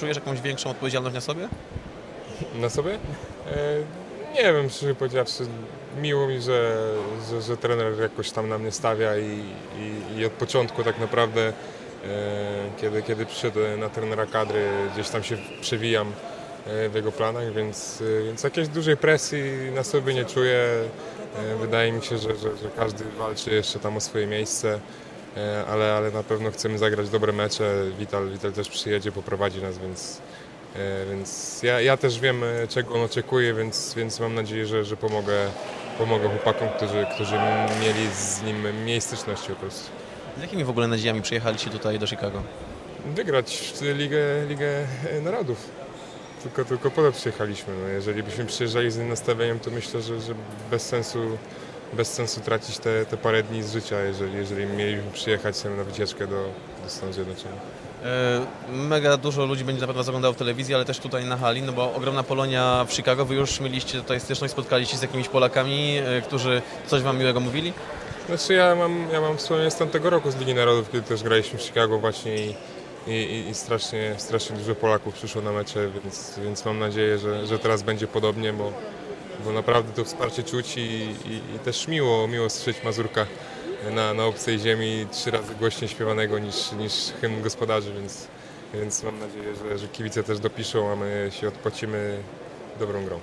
czujesz jakąś większą odpowiedzialność na sobie? Na sobie? E, nie wiem, szczerze powiedziawszy, miło mi, że, że, że trener jakoś tam na mnie stawia i, i, i od początku tak naprawdę, e, kiedy, kiedy przyszedł na trenera kadry, gdzieś tam się przewijam e, w jego planach, więc, e, więc jakiejś dużej presji na sobie nie czuję. E, Wydaje mi się, że, że, że każdy walczy jeszcze tam o swoje miejsce, ale, ale na pewno chcemy zagrać dobre mecze. Wital, Wital też przyjedzie, poprowadzi nas, więc, E, Więc ja, ja też wiem, e, czego on oczekuje, więc, więc mam nadzieję, że, że pomogę, pomogę chłopakom, którzy, którzy mieli z nim mniej styczności po prostu. Z jakimi w ogóle nadziejami przyjechaliście tutaj do Chicago? Wygrać Ligę, Ligę Narodów. Tylko, tylko po to przyjechaliśmy. No, jeżeli byśmy przyjeżdżali z innym nastawieniem, to myślę, że, że bez sensu bez sensu tracić te, te parę dni z życia, jeżeli, jeżeli mielibyśmy przyjechać na wycieczkę do, do Stanów Zjednoczonych. E, Mega dużo ludzi będzie na pewno zaglądało w telewizji, ale też tutaj na hali, no bo ogromna Polonia w Chicago. Wy już mieliście tutaj styczność, spotkaliście się z jakimiś Polakami, e, którzy coś wam miłego mówili? Znaczy ja mam, ja mam wspomnienie z tamtego roku z Ligi Narodów, kiedy też graliśmy w Chicago właśnie i, i, i, i strasznie, strasznie dużo Polaków przyszło na mecze, więc, więc mam nadzieję, że, że teraz będzie podobnie, bo, bo naprawdę to wsparcie czuć i, i, i też miło, miło słyszeć Mazurka na, na obcej ziemi trzy razy głośniej śpiewanego niż, niż hymn gospodarzy, więc, więc mam nadzieję, że, że kibice też dopiszą, a my się odpocimy dobrą grą.